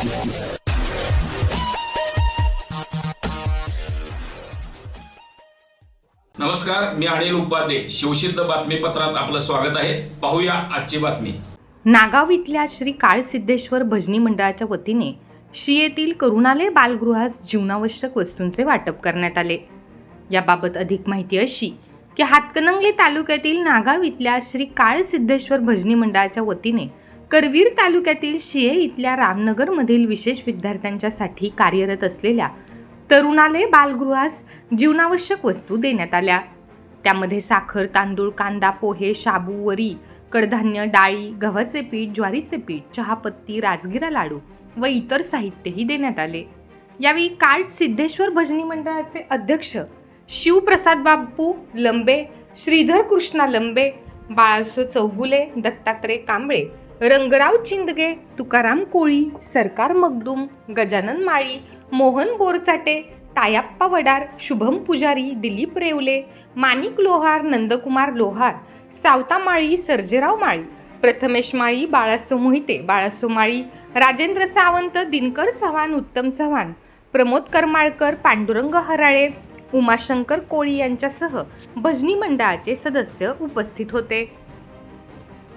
नमस्कार मी अनिल उपाध्ये. शिवसिद्ध बातमीपत्रात आपलं स्वागत आहे. पाहूया आजची बातमी. नागाव इथल्या श्री काळसिद्धेश्वर भजनी मंडळाच्या वतीने शियेतील करुणालय बालगृहास जीवनावश्यक वस्तूंचे वाटप करण्यात आले. याबाबत अधिक माहिती अशी की हातकणंगले तालुक्यातील नागाव इथल्या श्री काळसिद्धेश्वर भजनी मंडळाच्या वतीने करवीर तालुक्यातील शिये इथल्या रामनगरमधील विशेष विद्यार्थ्यांच्यासाठी कार्यरत असलेल्या तरुणालय बालगृहास जीवनावश्यक वस्तू देण्यात आल्या. त्यामध्ये साखर तांदूळ कांदा पोहे शाबू वरी कडधान्य डाळी गव्हाचे पीठ ज्वारीचे पीठ चहापत्ती राजगिरा लाडू व इतर साहित्यही देण्यात आले. यावेळी काळ सिद्धेश्वर भजनी मंडळाचे अध्यक्ष शिवप्रसाद बापू लंबे श्रीधर कृष्णा लंबे बाळासो चौगुले दत्तात्रय कांबळे रंगराव चिंदगे तुकाराम कोळी सरकार मगदूम गजानन माळी मोहन बोरचाटे तायाप्पा वडार शुभम पुजारी दिलीप रेवले माणिक लोहार नंदकुमार लोहार सावता माळी सर्जेराव माळी प्रथमेश माळी बाळासो मोहिते बाळासो माळी राजेंद्र सावंत दिनकर चव्हाण उत्तम चव्हाण प्रमोद करमाळकर पांडुरंग हराळे उमाशंकर कोळी यांच्यासह भजनी मंडळाचे सदस्य उपस्थित होते.